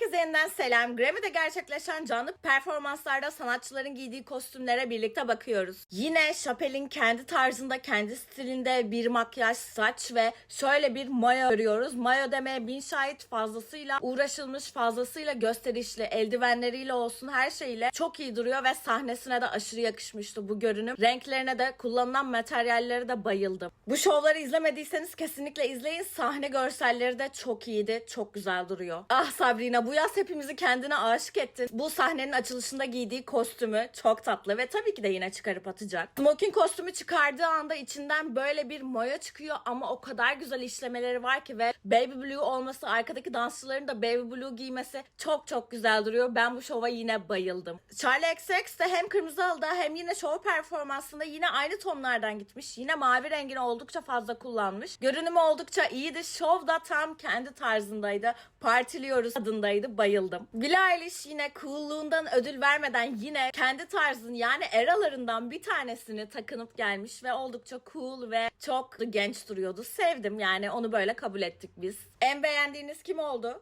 Herkese yeniden selam. Grammy'de gerçekleşen canlı performanslarda sanatçıların giydiği kostümlere birlikte bakıyoruz. Yine Chappelle'in kendi tarzında, kendi stilinde bir makyaj, saç ve şöyle bir mayo görüyoruz. Mayo demeye bin şahit fazlasıyla uğraşılmış, fazlasıyla gösterişli, eldivenleriyle olsun her şeyle çok iyi duruyor ve sahnesine de aşırı yakışmıştı bu görünüm. Renklerine de kullanılan materyallere de bayıldım. Bu şovları izlemediyseniz kesinlikle izleyin. Sahne görselleri de çok iyiydi. Çok güzel duruyor. Ah Sabrina bu yaz hepimizi kendine aşık ettin. Bu sahnenin açılışında giydiği kostümü çok tatlı ve tabii ki de yine çıkarıp atacak. Smoking kostümü çıkardığı anda içinden böyle bir moya çıkıyor ama o kadar güzel işlemeleri var ki ve baby blue olması, arkadaki dansçıların da baby blue giymesi çok çok güzel duruyor. Ben bu şova yine bayıldım. Charlie XX de hem kırmızı halıda hem yine şov performansında yine aynı tonlardan gitmiş. Yine mavi rengini oldukça fazla kullanmış. Görünümü oldukça iyiydi. Şov da tam kendi tarzındaydı. Partiliyoruz adındaydı. Bayıldım. Billie Eilish yine coolluğundan ödül vermeden yine kendi tarzın yani eralarından bir tanesini takınıp gelmiş ve oldukça cool ve çok genç duruyordu. Sevdim yani onu böyle kabul ettik biz. En beğendiğiniz kim oldu?